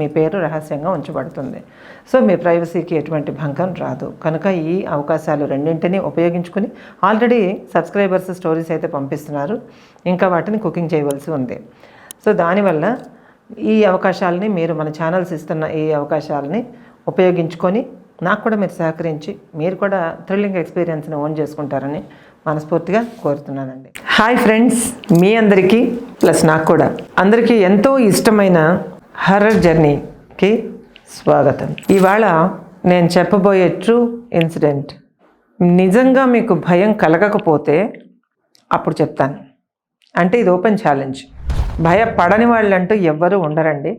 మీ పేరు రహస్యంగా ఉంచబడుతుంది. సో మీ ప్రైవసీకి ఎటువంటి భంగం రాదు. కనుక ఈ అవకాశాలు రెండింటినీ ఉపయోగించుకుని ఆల్రెడీ సబ్స్క్రైబర్స్ స్టోరీస్ అయితే పంపిస్తున్నారు. ఇంకా వాటిని కుకింగ్ చేయవలసి ఉంది. సో దానివల్ల ఈ అవకాశాలని మీరు మన ఛానల్స్ ఇస్తున్న ఈ అవకాశాలని ఉపయోగించుకొని నాకు కూడా మీరు సహకరించి మీరు కూడా థ్రిల్లింగ్ ఎక్స్పీరియన్స్ని ఓన్ చేసుకుంటారని మనస్ఫూర్తిగా కోరుతున్నానండి. హాయ్ ఫ్రెండ్స్ మీ అందరికీ ప్లస్ నాకు కూడా అందరికీ ఎంతో ఇష్టమైన హర్రర్ జర్నీకి స్వాగతం. ఇవాళ నేను చెప్పబోయే ట్రూ ఇన్సిడెంట్ నిజంగా మీకు భయం కలగకపోతే అప్పుడు చెప్తాను. అంటే ఇది ఓపెన్ ఛాలెంజ్ భయపడని వాళ్ళంటూ ఎవ్వరూ ఉండరండి.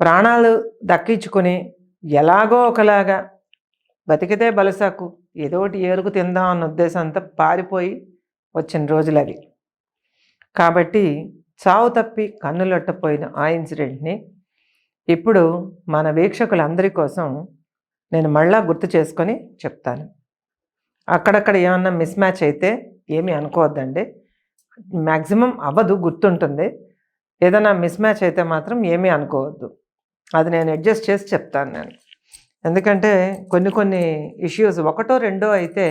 ప్రాణాలు దక్కించుకొని ఎలాగో ఒకలాగా బతికితే బలసాకు ఏదో ఒకటి ఏరుకు తిందాం అన్న ఉద్దేశంతో పారిపోయి వచ్చిన రోజులు అవి కాబట్టి సావు తప్పి కన్నులొట్టపోయిన ఆ ఇన్సిడెంట్ని ఇప్పుడు మన వీక్షకులందరి కోసం నేను మళ్ళా గుర్తు చేసుకొని చెప్తాను. అక్కడక్కడ ఏమన్నా మిస్ మ్యాచ్ అయితే ఏమీ అనుకోవద్దండి. మ్యాక్సిమం అవ్వదు గుర్తుంటుంది. ఏదైనా మిస్ మ్యాచ్ అయితే మాత్రం ఏమీ అనుకోవద్దు. అది నేను అడ్జస్ట్ చేసి చెప్తాను నేను. ఎందుకంటే కొన్ని కొన్ని ఇష్యూస్ ఒకటో రెండో అయితే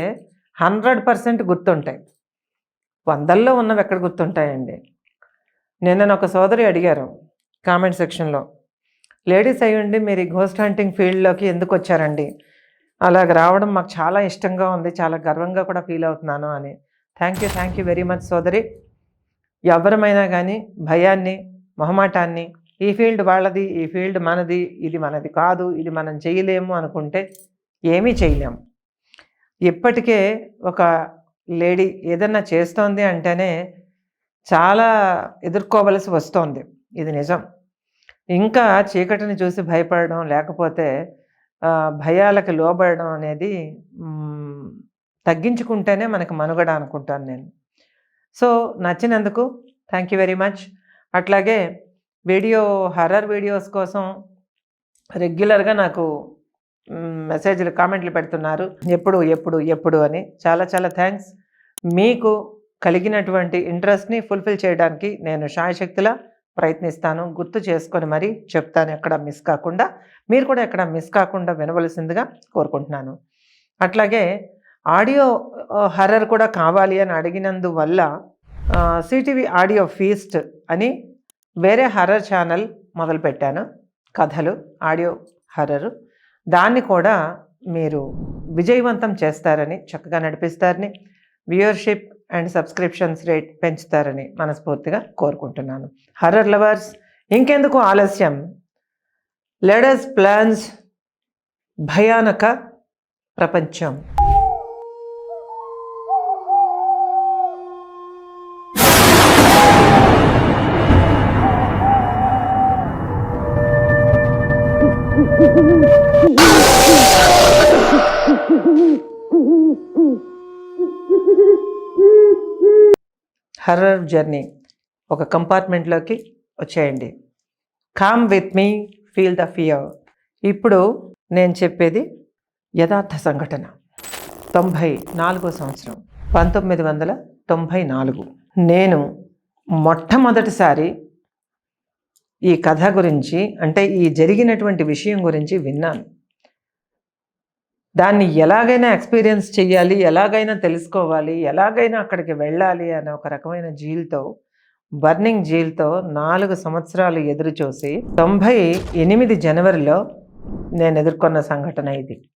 హండ్రెడ్ పర్సెంట్ గుర్తుంటాయి. వందల్లో ఉన్నవి ఎక్కడ గుర్తుంటాయండి? నిన్న ఒక సోదరి అడిగారు కామెంట్ సెక్షన్లో లేడీస్ అయ్యుండి మీరు ఈ గోస్ట్ హంటింగ్ ఫీల్డ్లోకి ఎందుకు వచ్చారండి? అలాగ రావడం మాకు చాలా ఇష్టంగా ఉంది చాలా గర్వంగా కూడా ఫీల్ అవుతున్నాను అని. Thank you thank you very much సోదరి. ఎవరమైనా కానీ భయాన్ని మొహమాటాన్ని ఈ ఫీల్డ్ వాళ్ళది ఈ ఫీల్డ్ మనది ఇది మనది కాదు ఇది మనం చేయలేము అనుకుంటే ఏమీ చేయలేము ఇప్పటికే ఒక లేడీ ఏదన్నా చేస్తోంది అంటేనే చాలా ఎదుర్కోవలసి వస్తోంది. ఇది నిజం. ఇంకా చీకటిని చూసి భయపడడం లేకపోతే భయాలకు లోబడడం అనేది తగ్గించుకుంటేనే మనకు మనుగడ అనుకుంటాను నేను. సో నచ్చినందుకు థ్యాంక్ యూ వెరీ మచ్. అట్లాగే వీడియో హర్రర్ వీడియోస్ కోసం రెగ్యులర్గా నాకు మెసేజ్లు కామెంట్లు పెడుతున్నారు. ఎప్పుడు ఎప్పుడు ఎప్పుడు అని. చాలా చాలా థ్యాంక్స్. మీకు కలిగినటువంటి ఇంట్రెస్ట్ని ఫుల్ఫిల్ చేయడానికి నేను శాయశక్తిలా ప్రయత్నిస్తాను. గుర్తు చేసుకొని మరీ చెప్తాను ఎక్కడ మిస్ కాకుండా. మీరు కూడా ఎక్కడ మిస్ కాకుండా వినవలసిందిగా కోరుకుంటున్నాను. అట్లాగే ఆడియో హర్రర్ కూడా కావాలి అని అడిగినందువల్ల సిటీవీ ఆడియో ఫీస్ట్ అని వేరే హర్రర్ ఛానల్ మొదలుపెట్టాను. కథలు ఆడియో హర్రర్. దాన్ని కూడా మీరు విజయవంతం చేస్తారని చక్కగా నడిపిస్తారని వ్యూయర్షిప్ అండ్ సబ్స్క్రిప్షన్స్ రేట్ పెంచుతారని మనస్ఫూర్తిగా కోరుకుంటున్నాను. హర్రర్ లవర్స్ ఇంకెందుకు ఆలస్యం? లెడస్ ప్లాన్స్ భయానక ప్రపంచం. హర్రర్ జర్నీ ఒక కంపార్ట్మెంట్లోకి వచ్చేయండి. Come with me feel the fear ఇప్పుడు నేను చెప్పేది యథార్థ సంఘటన. తొంభై నాలుగో సంవత్సరం పంతొమ్మిది వందల తొంభై నాలుగు. నేను మొట్టమొదటిసారి ఈ కథ గురించి అంటే ఈ జరిగినటువంటి విషయం గురించి విన్నాను. దాన్ని ఎలాగైనా ఎక్స్పీరియన్స్ చేయాలి ఎలాగైనా తెలుసుకోవాలి ఎలాగైనా అక్కడికి వెళ్ళాలి అనే ఒక రకమైన జీల్తో బర్నింగ్ జీల్తో నాలుగు సంవత్సరాలు ఎదురు చూసి తొంభై ఎనిమిది జనవరిలో నేను ఎదుర్కొన్న సంఘటన ఇది.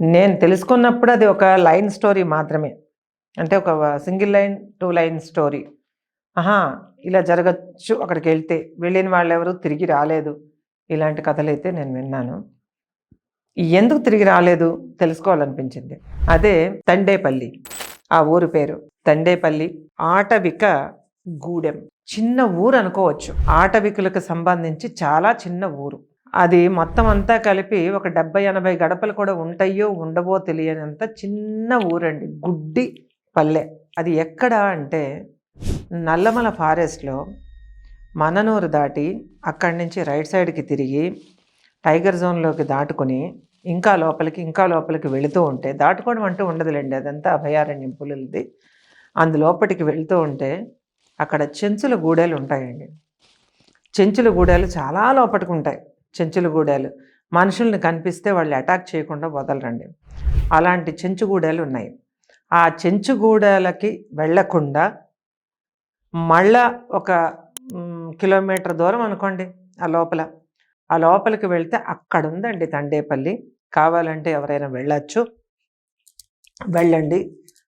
నేను తెలుసుకున్నప్పుడు అది ఒక లైన్ స్టోరీ మాత్రమే. అంటే ఒక single line two line story. ఆహా ఇలా జరగచ్చు అక్కడికి వెళ్తే. వెళ్ళిన వాళ్ళెవరూ తిరిగి రాలేదు. ఇలాంటి కథలు అయితే నేను విన్నాను. ఎందుకు తిరిగి రాలేదు? తెలుసుకోవాలనిపించింది. అదే తండేపల్లి. ఆ ఊరు పేరు. తండేపల్లి ఆటవిక గూడెం. చిన్న ఊరు అనుకోవచ్చు. ఆటవికులకు సంబంధించి చాలా చిన్న ఊరు. అది మొత్తం అంతా కలిపి ఒక డెబ్బై ఎనభై గడపలు కూడా ఉంటాయో ఉండవో తెలియనంత చిన్న ఊరండి. గుడ్డి పల్లె. అది ఎక్కడ అంటే నల్లమల ఫారెస్ట్లో మననూరు దాటి అక్కడి నుంచి రైట్ సైడ్కి తిరిగి టైగర్ జోన్లోకి దాటుకొని ఇంకా లోపలికి ఇంకా లోపలికి వెళుతూ ఉంటే దాటుకోవడం అంటూ ఉండదులేండి. అదంతా అభయారణ్యం పులులది. అందులోపటికి వెళుతూ ఉంటే అక్కడ చెంచుల గూడెలు ఉంటాయండి. చెంచుల గూడెలు చాలా లోపటికి ఉంటాయి. చెంచుల గూడెలు. మనుషుల్ని కనిపిస్తే వాళ్ళు అటాక్ చేయకుండా వదలరండి. అలాంటి చెంచుగూడెలు ఉన్నాయి. ఆ చెంచుగూడెలకి వెళ్ళకుండా మళ్ళా ఒక కిలోమీటర్ దూరం అనుకోండి ఆ లోపల. ఆ లోపలికి వెళ్తే అక్కడ ఉందండి తండేపల్లి. కావాలంటే ఎవరైనా వెళ్ళొచ్చు. వెళ్ళండి.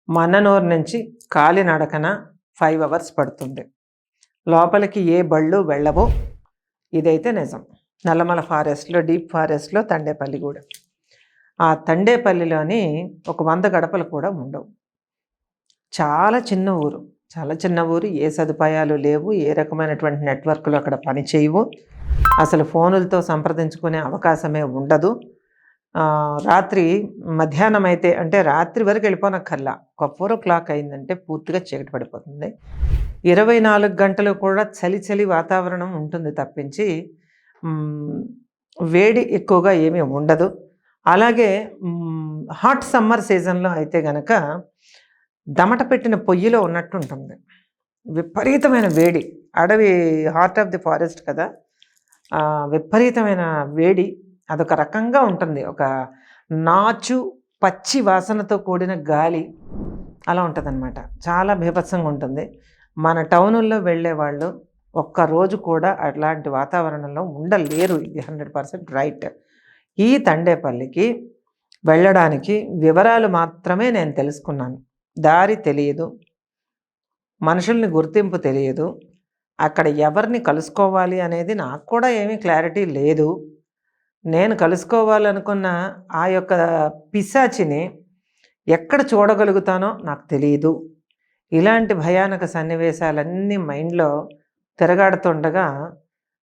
మన్ననూరు నుంచి కాలినడకన ఫైవ్ అవర్స్ పడుతుంది. లోపలికి ఏ బళ్ళు వెళ్ళవో. ఇదైతే నిజం. నల్లమల ఫారెస్ట్లో డీప్ ఫారెస్ట్లో తండేపల్లి కూడా ఆ తండేపల్లిలోని ఒక వంద గడపలు కూడా ఉండవు. చాలా చిన్న ఊరు. చాలా చిన్న ఊరు. ఏ సదుపాయాలు లేవు. ఏ రకమైనటువంటి నెట్వర్క్లు అక్కడ పనిచేయవు. అసలు ఫోనులతో సంప్రదించుకునే అవకాశమే ఉండదు. రాత్రి మధ్యాహ్నం అయితే అంటే రాత్రి వరకు వెళ్ళిపోనక్కర్లా. ఒక ఫోర్ ఓ క్లాక్ అయిందంటే పూర్తిగా చీకటి పడిపోతుంది. ఇరవై నాలుగు గంటలు కూడా చలి చలి వాతావరణం ఉంటుంది తప్పించి వేడి ఎక్కువగా ఏమీ ఉండదు. అలాగే హాట్ సమ్మర్ సీజన్లో అయితే గనక దమట పెట్టిన పొయ్యిలో ఉన్నట్టు ఉంటుంది విపరీతమైన వేడి. అడవి హార్ట్ ఆఫ్ ది ఫారెస్ట్ కదా. విపరీతమైన వేడి. అదొక రకంగా ఉంటుంది. ఒక నాచు పచ్చి వాసనతో కూడిన గాలి అలా ఉంటుందన్నమాట. చాలా బీభత్సంగా ఉంటుంది. మన టౌనుల్లో వెళ్ళే వాళ్ళు ఒక్క రోజు కూడా అట్లాంటి వాతావరణంలో ఉండలేరు. ఇది హండ్రెడ్ పర్సెంట్ రైట్. ఈ తండేపల్లికి వెళ్ళడానికి వివరాలు మాత్రమే నేను తెలుసుకున్నాను. దారి తెలియదు. మనుషుల్ని గుర్తింపు తెలియదు. అక్కడ ఎవరిని కలుసుకోవాలి అనేది నాకు కూడా ఏమీ క్లారిటీ లేదు. నేను కలుసుకోవాలనుకున్న ఆ యొక్క పిశాచిని ఎక్కడ చూడగలుగుతానో నాకు తెలియదు ఇలాంటి భయానక సన్నివేశాలన్నీ మైండ్లో తిరగాడుతుండగా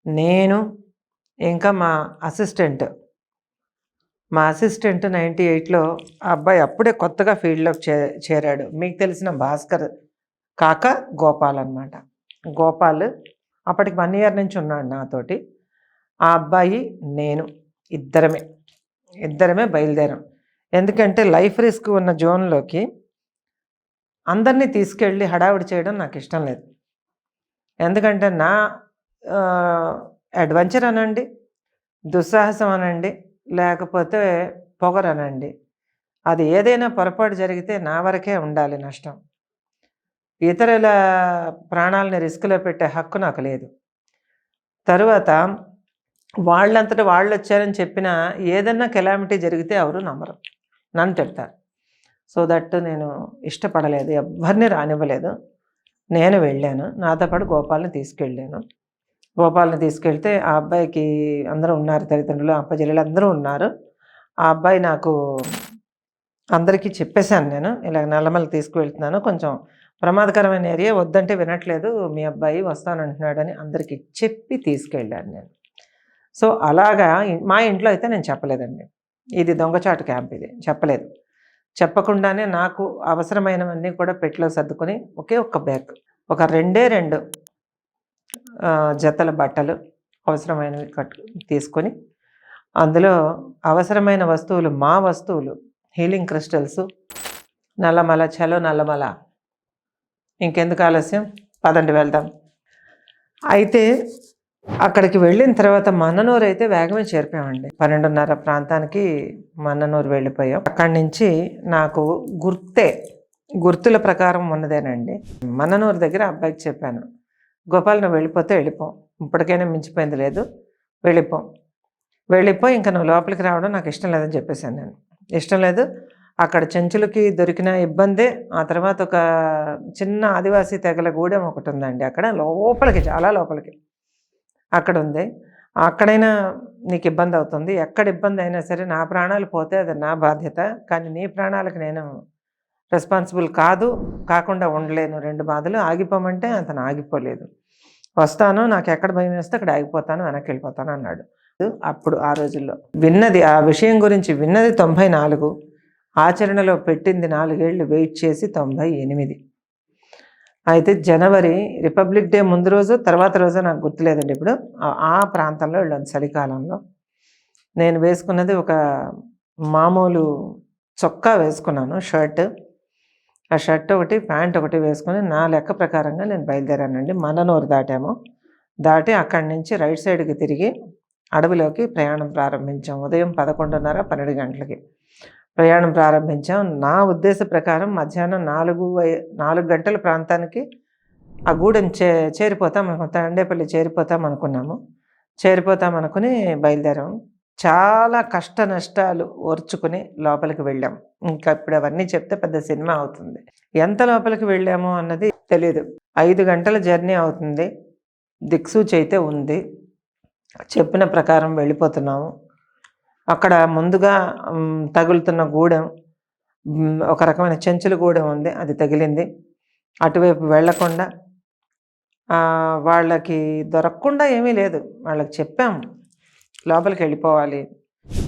నేను ఇంకా మా అసిస్టెంట్ మా అసిస్టెంట్ నైంటీ ఎయిట్లో ఆ అబ్బాయి అప్పుడే కొత్తగా ఫీల్డ్లోకి చే చేరాడు. మీకు తెలిసిన భాస్కర్ కాక గోపాల్ అనమాట గోపాల్ అప్పటికి వన్ ఇయర్ నుంచి ఉన్నాడు నాతోటి. ఆ అబ్బాయి నేను. ఇద్దరమే. ఇద్దరమే బయలుదేరాం. ఎందుకంటే లైఫ్ రిస్క్ ఉన్న జోన్లోకి అందరినీ తీసుకెళ్ళి హడావిడి చేయడం నాకు ఇష్టం లేదు. ఎందుకంటే నా అడ్వెంచర్ అనండి దుస్సాహసం అనండి లేకపోతే పొగరనండి అది ఏదైనా పొరపాటు జరిగితే నా వరకే ఉండాలి నష్టం. ఇతరుల ప్రాణాలని రిస్క్లో పెట్టే హక్కు నాకు లేదు. తరువాత వాళ్ళంతటా వాళ్ళు వచ్చారని చెప్పినా ఏదన్నా కెలామిటీ జరిగితే ఎవరు నమ్మరు. నన్ను తిడతారు. సో దట్ నేను ఇష్టపడలేదు. ఎవరిని రానివ్వలేదు. నేను వెళ్ళాను. నాతో పాటు గోపాల్ని తీసుకెళ్ళాను. గోపాల్ని తీసుకెళ్తే ఆ అబ్బాయికి అందరూ ఉన్నారు తల్లిదండ్రులు అప్పచెల్లెలు అందరూ ఉన్నారు. ఆ అబ్బాయి నాకు అందరికీ చెప్పేశాను నేను. ఇలా నల్లమల తీసుకువెళ్తున్నాను. కొంచెం ప్రమాదకరమైన ఏరియా వద్దంటే వినట్లేదు. మీ అబ్బాయి వస్తానంటున్నాడని అందరికీ చెప్పి తీసుకెళ్ళాను నేను. సో అలాగా మా ఇంట్లో అయితే నేను చెప్పలేదండి. ఇది దొంగచాటు క్యాంప్ ఇది. చెప్పలేదు. చెప్పకుండానే నాకు అవసరమైనవన్నీ కూడా పెట్టిలో సర్దుకొని ఒకే ఒక్క బ్యాగ్ ఒక రెండే రెండు జతల బట్టలు అవసరమైనవి కట్టు తీసుకొని అందులో అవసరమైన వస్తువులు మా వస్తువులు హీలింగ్ క్రిస్టల్స్ నల్లమల చలో నల్లమల. ఇంకెందుకు ఆలస్యం? పదండి వెళ్దాం. అయితే అక్కడికి వెళ్ళిన తర్వాత మన్ననూరు అయితే వేగమే చేరిపోయామండి. పన్నెండున్నర ప్రాంతానికి మన్ననూరు వెళ్ళిపోయాం. అక్కడి నుంచి నాకు గుర్తే గుర్తుల ప్రకారం ఉన్నదేనండి. మన్ననూరు దగ్గర అబ్బాయికి చెప్పాను గోపాల్ నువ్వు వెళ్ళిపోతే వెళ్ళిపోం. ఇప్పటికైనా మించిపోయింది లేదు. వెళ్ళిపోం. వెళ్ళిపోయి ఇంకా నువ్వు లోపలికి రావడం నాకు ఇష్టం లేదని చెప్పేశాను నేను. ఇష్టం లేదు. అక్కడ చెంచులకి దొరికిన ఇబ్బందే. ఆ తర్వాత ఒక చిన్న ఆదివాసీ తెగల గూడెం ఒకటి ఉందండి అక్కడ లోపలికి చాలా లోపలికి. అక్కడ ఉంది అక్కడైనా నీకు ఇబ్బంది అవుతుంది. ఎక్కడ ఇబ్బంది అయినా సరే నా ప్రాణాలు పోతే అది నా బాధ్యత. కానీ నీ ప్రాణాలకు నేను రెస్పాన్సిబుల్ కాదు. కాకుండా ఉండలేను. రెండు బాధలు ఆగిపోమంటే అతను ఆగిపోలేదు. వస్తాను. నాకు ఎక్కడ భయం వేస్తే అక్కడ ఆగిపోతాను. వెనక్కి వెళ్ళిపోతాను అన్నాడు. అప్పుడు ఆ రోజుల్లో విన్నది ఆ విషయం గురించి విన్నది తొంభై నాలుగు. ఆచరణలో పెట్టింది నాలుగేళ్ళు వెయిట్ చేసి తొంభై ఎనిమిది. అయితే జనవరి రిపబ్లిక్ డే ముందు రోజు తర్వాత రోజు నాకు గుర్తులేదండి ఇప్పుడు. ఆ- ప్రాంతంలో వెళ్ళాను చలికాలంలో. నేను వేసుకున్నది ఒక మామూలు చొక్కా వేసుకున్నాను షర్ట్. ఆ షర్ట్ ఒకటి ప్యాంట్ ఒకటి వేసుకొని నా లెక్క ప్రకారంగా నేను బయలుదేరానండి. మననూరు దాటాము. దాటి అక్కడి నుంచి రైట్ సైడ్కి తిరిగి అడవిలోకి ప్రయాణం ప్రారంభించాం. ఉదయం పదకొండున్నర పన్నెండు గంటలకి. ప్రయాణం ప్రారంభించాం. నా ఉద్దేశ ప్రకారం మధ్యాహ్నం నాలుగు నాలుగు గంటల ప్రాంతానికి ఆ గూడెం చే చేరిపోతాం. అనుకున్నాం తండేపల్లి చేరిపోతాం అనుకున్నాము. చేరిపోతాం అనుకుని బయలుదేరాం. చాలా కష్ట నష్టాలు ఓర్చుకుని లోపలికి వెళ్ళాం. ఇంకా ఇప్పుడు అవన్నీ చెప్తే పెద్ద సినిమా అవుతుంది. ఎంత లోపలికి వెళ్ళాము అన్నది తెలియదు ఐదు గంటల జర్నీ అవుతుంది. దిక్సూచి అయితే ఉంది. చెప్పిన ప్రకారం వెళ్ళిపోతున్నాము. అక్కడ ముందుగా తగులుతున్న గూడెం ఒక రకమైన చెంచుల గూడెం ఉంది అది తగిలింది. అటువైపు వెళ్ళకుండా వాళ్ళకి దొరకకుండా ఏమీ లేదు. వాళ్ళకి చెప్పాం లోపలికి వెళ్ళిపోవాలి.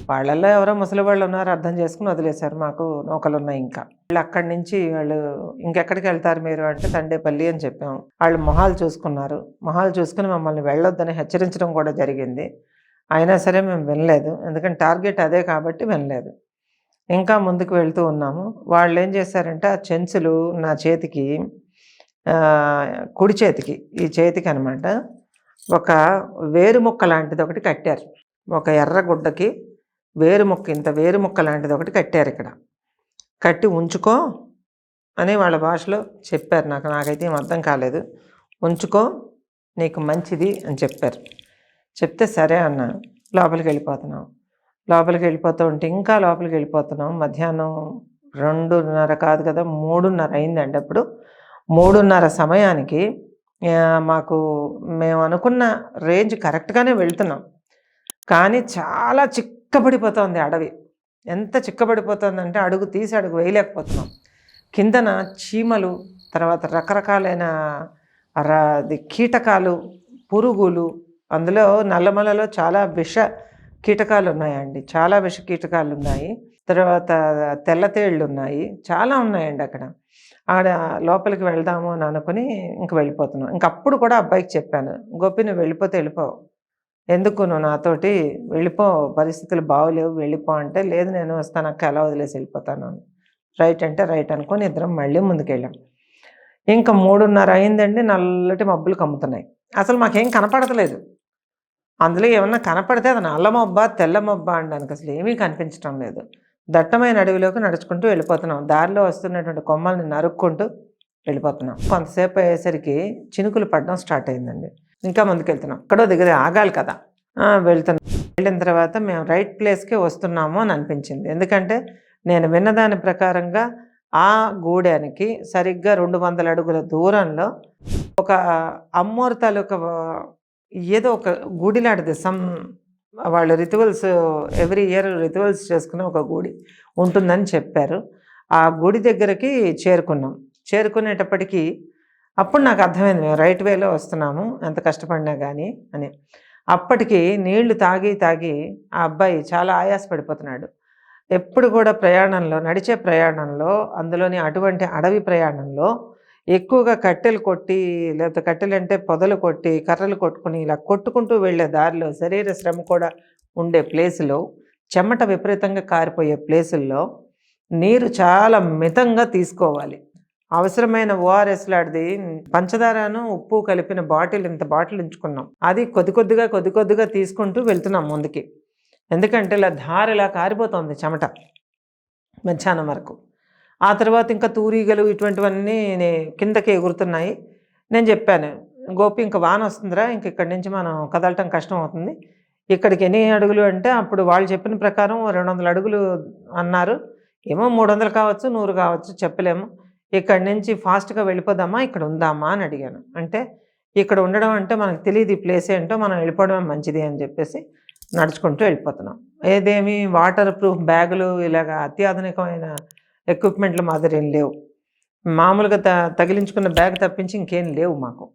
వాళ్ళల్లో ఎవరో ముసలి వాళ్ళు ఉన్నారు అర్థం చేసుకుని వదిలేశారు. మాకు నౌకలు ఉన్నాయి ఇంకా. వాళ్ళు అక్కడి నుంచి వాళ్ళు ఇంకెక్కడికి వెళ్తారు మీరు అంటే తండేపల్లి అని చెప్పాం వాళ్ళు మొహాలు చూసుకున్నారు. మొహాలు చూసుకుని మమ్మల్ని వెళ్ళొద్దని హెచ్చరించడం కూడా జరిగింది. అయినా సరే మేము వినలేదు. ఎందుకంటే టార్గెట్ అదే కాబట్టి వినలేదు. ఇంకా ముందుకు వెళ్తూ ఉన్నాము. వాళ్ళు ఏం చేశారంటే ఆ చెంచులు నా చేతికి కుడి చేతికి ఈ చేతికి అనమాట ఒక వేరు ముక్క లాంటిది ఒకటి కట్టారు. ఒక ఎర్ర గుడ్డకి వేరు ముక్క ఇంత వేరు ముక్క లాంటిది ఒకటి కట్టారు ఇక్కడ. కట్టి ఉంచుకో అని వాళ్ళ భాషలో చెప్పారు. నాకు నాకైతే ఏం అర్థం కాలేదు. ఉంచుకో నీకు మంచిది అని చెప్పారు. చెప్తే సరే అన్న లోపలికి వెళ్ళిపోతున్నాం. లోపలికి వెళ్ళిపోతూ ఉంటే ఇంకా లోపలికి వెళ్ళిపోతున్నాం. మధ్యాహ్నం రెండున్నర కాదు కదా మూడున్నర అయిందండి అప్పుడు. మూడున్నర సమయానికి మాకు మేము అనుకున్న రేంజ్ కరెక్ట్గానే వెళ్తున్నాం. కానీ చాలా చిక్కబడిపోతుంది అడవి. ఎంత చిక్కబడిపోతుందంటే అడుగు తీసి అడుగు వేయలేకపోతున్నాం. కిందన చీమలు తర్వాత రకరకాలైన అది కీటకాలు పురుగులు అందులో నల్లమలలో చాలా విష కీటకాలు ఉన్నాయండి చాలా విష కీటకాలు ఉన్నాయి తర్వాత తెల్లతేళ్ళు ఉన్నాయి చాలా ఉన్నాయండి అక్కడ. ఆడ లోపలికి వెళ్దాము అని అనుకుని ఇంక వెళ్ళిపోతున్నాం. ఇంక అప్పుడు కూడా అబ్బాయికి చెప్పాను గోపి నువ్వు వెళ్ళిపోతే వెళ్ళిపో. ఎందుకు నువ్వు నాతోటి వెళ్ళిపో పరిస్థితులు బాగోలేవు వెళ్ళిపో అంటే లేదు నేను వస్తాను అక్క ఎలా వదిలేసి వెళ్ళిపోతాను అని. రైట్ అంటే రైట్ అనుకొని ఇద్దరం మళ్ళీ ముందుకెళ్ళాం. ఇంకా మూడున్నర అయిందండి నల్లటి మబ్బులు కమ్ముతున్నాయి. అసలు మాకేం కనపడతలేదు. అందులో ఏమన్నా కనపడితే అది నల్ల మొబ్బ తెల్ల మొబ్బ అనడానికి అసలు ఏమీ కనిపించడం లేదు. దట్టమైన అడవిలోకి నడుచుకుంటూ వెళ్ళిపోతున్నాం. దారిలో వస్తున్నటువంటి కొమ్మల్ని నరుక్కుంటూ వెళ్ళిపోతున్నాం. కొంతసేపు అయ్యేసరికి చినుకులు పడడం స్టార్ట్ అయిందండి. ఇంకా ముందుకెళ్తున్నాం. ఎక్కడో దగ్గర ఆగాలి కదా. వెళ్తున్నాం. వెళ్ళిన తర్వాత మేము రైట్ ప్లేస్కే వస్తున్నాము అని అనిపించింది. ఎందుకంటే నేను విన్నదాని ప్రకారంగా ఆ గూడానికి సరిగ్గా రెండు వందల అడుగుల దూరంలో ఒక అమ్మోరు తాలూకా ఏదో ఒక గుడి లాంటిది సమ్ వాళ్ళు రిచువల్స్ ఎవ్రీ ఇయర్ రిచువల్స్ చేసుకునే ఒక గుడి ఉంటుందని చెప్పారు. ఆ గుడి దగ్గరికి చేరుకున్నాం. చేరుకునేటప్పటికీ అప్పుడు నాకు అర్థమైంది. మేము రైట్ వేలో వస్తున్నాము. ఎంత కష్టపడినా కానీ అని. అప్పటికి నీళ్ళు తాగి తాగి ఆ అబ్బాయి చాలా ఆయాసపడిపోతున్నాడు. ఎప్పుడు కూడా ప్రయాణంలో నడిచే ప్రయాణంలో అందులోని అటువంటి అడవి ప్రయాణంలో ఎక్కువగా కట్టెలు కొట్టి లేకపోతే కట్టెలు అంటే పొదలు కొట్టి కర్రలు కొట్టుకుని ఇలా కొట్టుకుంటూ వెళ్ళే దారిలో శరీర శ్రమ కూడా ఉండే ప్లేసులో చెమట విపరీతంగా కారిపోయే ప్లేసుల్లో నీరు చాలా మితంగా తీసుకోవాలి. అవసరమైన ఓఆర్ఎస్ లాంటిది పంచదారను ఉప్పు కలిపిన బాటిల్ ఇంత బాటిల్ ఉంచుకున్నాం. అది కొద్ది కొద్దిగా కొద్ది కొద్దిగా తీసుకుంటూ వెళ్తున్నాం ముందుకి. ఎందుకంటే ఇలా ధార ఇలా కారిపోతుంది చెమట మధ్యాహ్నం వరకు. ఆ తర్వాత ఇంకా తూరీగలు ఇటువంటివన్నీ కిందకి ఎగురుతున్నాయి. నేను చెప్పాను గోపి ఇంకా వాన వస్తుందిరా ఇంక ఇక్కడి నుంచి మనం కదలటం కష్టం అవుతుంది ఇక్కడికి ఎన్ని అడుగులు అంటే అప్పుడు వాళ్ళు చెప్పిన ప్రకారం రెండు వందల అడుగులు అన్నారు. ఏమో మూడు వందలు కావచ్చు నూరు కావచ్చు చెప్పలేము. ఇక్కడి నుంచి ఫాస్ట్గా వెళ్ళిపోదామా ఇక్కడ ఉందామా అని అడిగాను. అంటే ఇక్కడ ఉండడం అంటే మనకు తెలియదు ఈ ప్లేస్ ఏంటో మనం వెళ్ళిపోవడమే మంచిది అని చెప్పేసి నడుచుకుంటూ వెళ్ళిపోతున్నాం. ఏదేమి వాటర్ ప్రూఫ్ బ్యాగులు ఇలాగ అత్యాధునికమైన ఎక్విప్మెంట్లు మాదిరి ఏం లేవు. మామూలుగా త తగిలించుకున్న బ్యాగ్ తప్పించి ఇంకేం లేవు మాకు.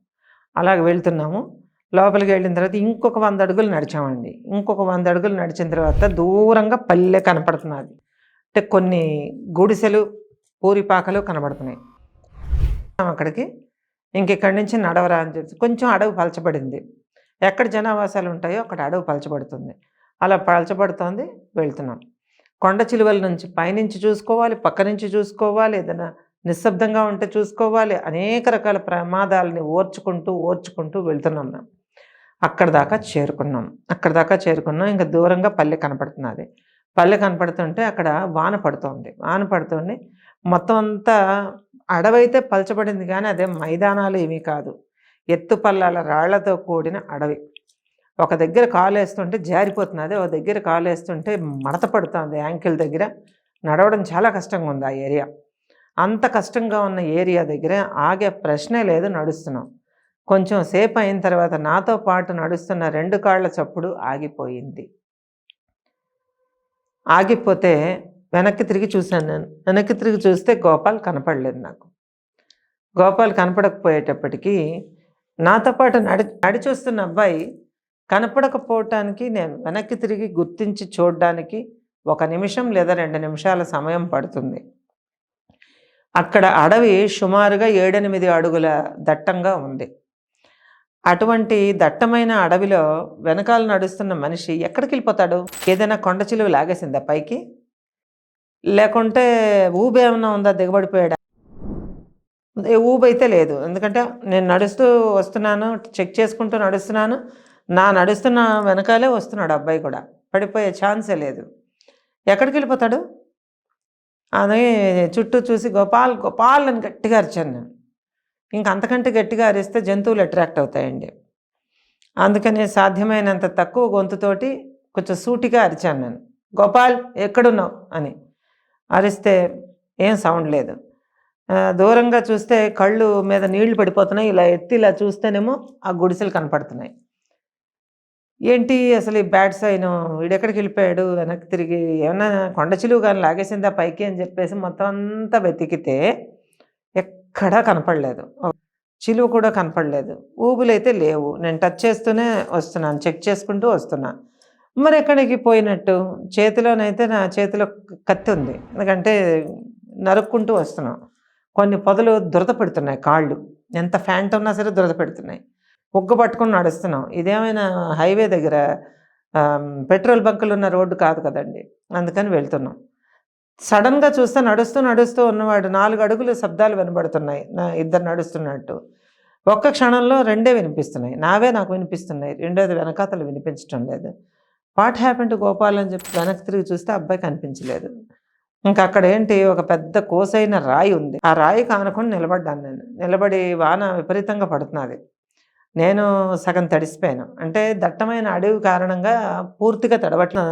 అలాగ వెళ్తున్నాము. లోపలికి వెళ్ళిన తర్వాత ఇంకొక వంద అడుగులు నడిచామండి. ఇంకొక వంద అడుగులు నడిచిన తర్వాత దూరంగా పల్లె కనపడుతున్నది. అంటే కొన్ని గుడిసెలు పూరిపాకలు కనబడుతున్నాయి. అక్కడికి. ఇంకెక్కడి నుంచి నడవరా అని చెప్పి కొంచెం అడవి పలచబడింది. ఎక్కడ జనావాసాలు ఉంటాయో అక్కడ అడవి పలచబడుతుంది. అలా పలచబడుతోంది వెళ్తున్నాం. కొండ చిలువల నుంచి పైనుంచి చూసుకోవాలి పక్క నుంచి చూసుకోవాలి ఏదైనా నిశ్శబ్దంగా ఉంటే చూసుకోవాలి అనేక రకాల ప్రమాదాలని ఓర్చుకుంటూ ఓర్చుకుంటూ వెళ్తున్నాం మేము. అక్కడ దాకా చేరుకున్నాం. అక్కడ దాకా చేరుకున్నాం. ఇంకా దూరంగా పల్లె కనపడుతున్నది. పల్లె కనపడుతుంటే అక్కడ వాన పడుతుంది. వాన పడుతుంది. మొత్తం అంతా అడవైతే పలచబడింది కానీ అదే మైదానాలు ఏమీ కాదు. ఎత్తు పల్లాల రాళ్ళతో కూడిన అడవి. ఒక దగ్గర కాలు వేస్తుంటే జారిపోతున్నది ఒక దగ్గర కాలు వేస్తుంటే మడత పడుతుంది యాంకిల్ దగ్గర. నడవడం చాలా కష్టంగా ఉంది ఆ ఏరియా. అంత కష్టంగా ఉన్న ఏరియా దగ్గర ఆగే ప్రశ్నే లేదు నడుస్తున్నాం. కొంచెం సేపు అయిన తర్వాత నాతో పాటు నడుస్తున్న రెండు కాళ్ళ చప్పుడు ఆగిపోయింది. ఆగిపోతే వెనక్కి తిరిగి చూశాను నేను. వెనక్కి తిరిగి చూస్తే గోపాల్ కనపడలేదు నాకు. గోపాల్ కనపడకపోయేటప్పటికీ నాతో పాటు నడి నడిచొస్తున్న అబ్బాయి కనపడకపోవటానికి నేను వెనక్కి తిరిగి గుర్తించి చూడడానికి ఒక నిమిషం లేదా రెండు నిమిషాల సమయం పడుతుంది. అక్కడ అడవి సుమారుగా ఏడెనిమిది అడుగుల దట్టంగా ఉంది. అటువంటి దట్టమైన అడవిలో వెనకాల నడుస్తున్న మనిషి ఎక్కడికి వెళ్ళిపోతాడు? ఏదైనా కొండ చిలువ లాగేసిందా పైకి? లేకుంటే ఊబి ఏమైనా ఉందా? దిగబడిపోయాడా? ఏ లేదు. ఎందుకంటే నేను నడుస్తూ వస్తున్నాను చెక్ చేసుకుంటూ నడుస్తున్నాను. నా నడుస్తున్న వెనకాలే వస్తున్నాడు అబ్బాయి కూడా. పడిపోయే ఛాన్సే లేదు. ఎక్కడికి వెళ్ళిపోతాడు? అదే చుట్టూ చూసి గోపాల్ గోపాల్ అని గట్టిగా అరిచాను నేను. ఇంక అంతకంటే గట్టిగా అరిస్తే జంతువులు అట్రాక్ట్ అవుతాయండి. అందుకని సాధ్యమైనంత తక్కువ గొంతుతోటి కొంచెం సూటిగా అరిచాను నేను. గోపాల్ ఎక్కడున్నావు? అని. అరిస్తే ఏం సౌండ్ లేదు. దూరంగా చూస్తే కళ్ళు మీద నీళ్ళు పడిపోతున్నాయి. ఇలా ఎత్తి ఇలా చూస్తేనేమో ఆ గుడిసెలు కనపడుతున్నాయి. ఏంటి అసలు ఈ బ్యాడ్ సైన్? వీడెక్కడికి వెళ్ళిపోయాడు? వెనక్కి తిరిగి ఏమన్నా కొండ చిలువు కానీ లాగేసిందా పైకి అని చెప్పేసి మొత్తం అంతా వెతికితే ఎక్కడా కనపడలేదు. చిలువ కూడా కనపడలేదు. ఊబులైతే లేవు. నేను టచ్ చేస్తూనే వస్తున్నాను. చెక్ చేసుకుంటూ వస్తున్నా. మరి ఎక్కడికి పోయినట్టు? చేతిలోనైతే నా చేతిలో కత్తి ఉంది. ఎందుకంటే నరుక్కుంటూ వస్తున్నాం. కొన్ని పొదలు దురద పెడుతున్నాయి కాళ్ళు. ఎంత ఫ్యాంట్ ఉన్నా సరే దురద పెడుతున్నాయి. ముగ్గు పట్టుకొని నడుస్తున్నాం. ఇదేమైనా హైవే దగ్గర పెట్రోల్ బంకులు ఉన్న రోడ్డు కాదు కదండి. అందుకని వెళ్తున్నాం. సడన్గా చూస్తే నడుస్తూ నడుస్తూ ఉన్నవాడు నాలుగు అడుగులు శబ్దాలు వినబడుతున్నాయి. నా ఇద్దరు నడుస్తున్నట్టు. ఒక్క క్షణంలో రెండే వినిపిస్తున్నాయి. నావే నాకు వినిపిస్తున్నాయి. రెండోది వెనకాతలు వినిపించడం లేదు. వాట్ హ్యాపెన్ టు గోపాల్ అని చెప్పి వెనక్కి తిరిగి చూస్తే అబ్బాయి కనిపించలేదు. ఇంకా అక్కడ ఏంటి? ఒక పెద్ద కోసైన రాయి ఉంది. ఆ రాయి కానుకొని నిలబడ్డాను నేను. నిలబడి వాన విపరీతంగా పడుతున్నది. నేను సగం తడిసిపోయాను. అంటే దట్టమైన అడవి కారణంగా పూర్తిగా తడబట్టిన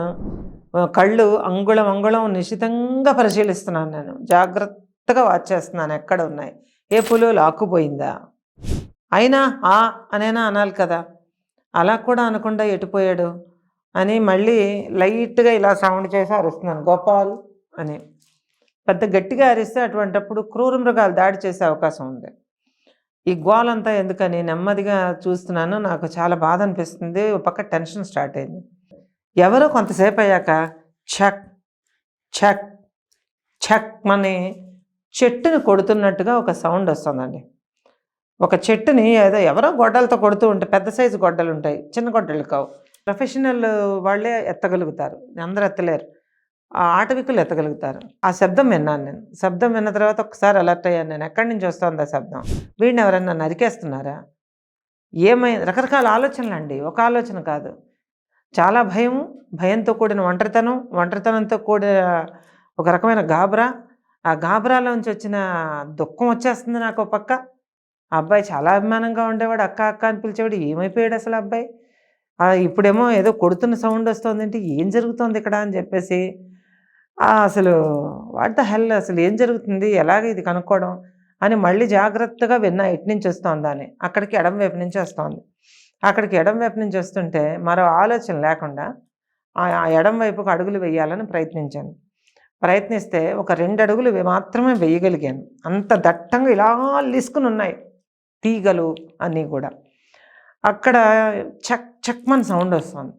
కళ్ళు అంగుళం అంగుళం నిశితంగా పరిశీలిస్తున్నాను నేను. జాగ్రత్తగా వాచ్ చేస్తున్నాను. ఎక్కడ ఉన్నాయి? ఏ పులు లాక్కుపోయిందా? అయినా ఆ అనేనా అనాలి కదా. అలా కూడా అనకుండా ఎటుపోయాడు అని మళ్ళీ లైట్గా ఇలా సౌండ్ చేసి అరుస్తున్నాను. గోపాల్ అని. పెద్ద గట్టిగా అరిస్తే అటువంటప్పుడు క్రూర మృగాలు దాడి చేసే అవకాశం ఉంది. ఈ గోలంతా ఎందుకని నెమ్మదిగా చూస్తున్నాను. నాకు చాలా బాధ అనిపిస్తుంది ఒక పక్క టెన్షన్ స్టార్ట్ అయింది. ఎవరో కొంతసేపు అయ్యాక చక్ చక్ చక్ మని చెట్టుని కొడుతున్నట్టుగా ఒక సౌండ్ వస్తుందండి. ఒక చెట్టుని ఏదో ఎవరో గొడ్డలతో కొడుతూ ఉంటే పెద్ద సైజు గొడ్డలు ఉంటాయి చిన్న గొడ్డలు కావు. ప్రొఫెషనల్ వాళ్ళే ఎత్తగలుగుతారు. అందరూ ఎత్తలేరు. ఆటవికులు ఎత్తగలుగుతారు. ఆ శబ్దం విన్నాను నేను. శబ్దం విన్న తర్వాత ఒకసారి అలర్ట్ అయ్యాను నేను. ఎక్కడి నుంచి వస్తుంది ఆ శబ్దం? వీడిని ఎవరన్నా నరికేస్తున్నారా? ఏమై రకరకాల ఆలోచనలు అండి ఒక ఆలోచన కాదు. చాలా భయం భయంతో కూడిన ఒంటరితనం ఒంటరితనంతో కూడిన ఒక రకమైన గాబరా. ఆ గాబరాలోంచి వచ్చిన దుఃఖం వచ్చేస్తుంది నాకు ఒక పక్క. ఆ అబ్బాయి చాలా అభిమానంగా ఉండేవాడు. అక్క అక్క అని పిలిచేవాడు. ఏమైపోయాడు అసలు అబ్బాయి? ఇప్పుడేమో ఏదో కొడుతున్న సౌండ్ వస్తుంది ఏం జరుగుతుంది ఇక్కడ అని చెప్పేసి అసలు వాట్ ద హెల్ అసలు ఏం జరుగుతుంది? ఎలాగ ఇది కనుక్కోవడం? అని మళ్ళీ జాగ్రత్తగా విన్నా ఇటు నుంచి వస్తోందా అని. అక్కడికి ఎడం వైపు నుంచి వస్తోంది. అక్కడికి ఎడం వైపు నుంచి వస్తుంటే మరో ఆలోచన లేకుండా ఆ ఎడం వైపుకు అడుగులు వేయాలని ప్రయత్నించాను. ప్రయత్నిస్తే ఒక రెండు అడుగులు మాత్రమే వేయగలిగాను. అంత దట్టంగా ఇలా లిసుకుని ఉన్నాయి. తీగలు అన్నీ కూడా. అక్కడ చక్ చక్మన్ సౌండ్ వస్తుంది.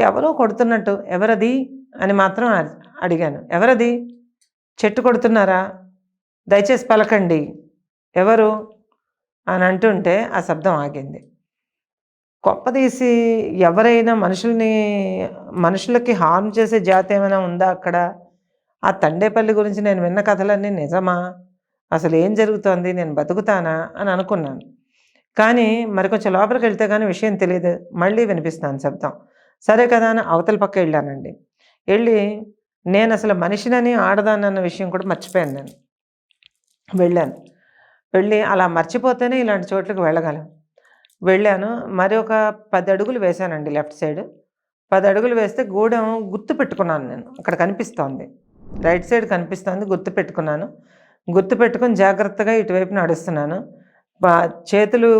ఎవరో కొడుతున్నట్టు ఎవరది? అని మాత్రం అడి- అడిగాను. ఎవరది? చెట్టు కొడుతున్నారా? దయచేసి పలకండి. ఎవరు? అని అంటుంటే ఆ శబ్దం ఆగింది. కొప్పదీసి ఎవరైనా మనుషుల్ని మనుషులకి హార్మ్ చేసే జాతి ఏమైనా ఉందా అక్కడ? ఆ తండేపల్లి గురించి నేను విన్న కథలన్నీ నిజమా? అసలు ఏం జరుగుతోంది? నేను బతుకుతానా? అని అనుకున్నాను. కానీ మరి కొంచెం లోపలికి వెళ్తే కానీ విషయం తెలియదు మళ్ళీ వినిపిస్తాను శబ్దం. సరే కదా అని అవతల పక్క వెళ్ళానండి. వెళ్ళి నేను అసలు మనిషినని ఆడదానన్న విషయం కూడా మర్చిపోయాను నేను. వెళ్ళాను. వెళ్ళి అలా మర్చిపోతేనే ఇలాంటి చోట్లకు వెళ్ళగలం వెళ్ళాను. మరి ఒక పది అడుగులు వేశానండి లెఫ్ట్ సైడ్. పది అడుగులు వేస్తే గూడెం గుర్తు పెట్టుకున్నాను నేను. అక్కడ కనిపిస్తోంది. రైట్ సైడ్ కనిపిస్తోంది. గుర్తు పెట్టుకున్నాను. గుర్తు పెట్టుకుని జాగ్రత్తగా ఇటువైపు నడుస్తున్నాను. చేతులు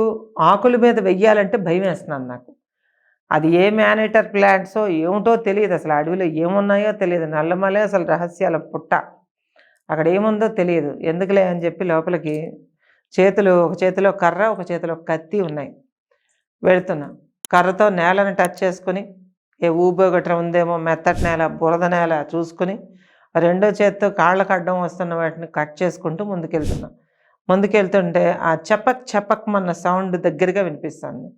ఆకుల మీద వెయ్యాలంటే భయం వేస్తున్నాను నాకు. అది ఏ మేనేటర్ ప్లాంట్సో ఏమిటో తెలియదు. అసలు అడవిలో ఏమున్నాయో తెలియదు. నల్లమలే అసలు రహస్యాల పుట్ట. అక్కడ ఏముందో తెలియదు. ఎందుకులే అని చెప్పి లోపలికి చేతులు ఒక చేతిలో కర్ర ఒక చేతిలో కత్తి ఉన్నాయి. వెళుతున్నా. కర్రతో నేలను టచ్ చేసుకుని ఏ ఊబో గట్రా ఉందేమో మెత్తటి నేల బురద నేల చూసుకుని రెండో చేత్తో కాళ్ళకు అడ్డం వస్తున్న వాటిని కట్ చేసుకుంటూ ముందుకెళ్తున్నా. ముందుకెళ్తుంటే ఆ చపక్ చపక్ మన సౌండ్ దగ్గరగా వినిపిస్తుంది.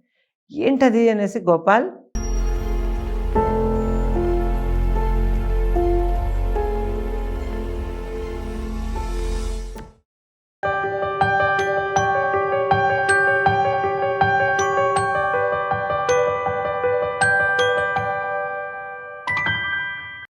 ఏంటది అనేసి గోపాల్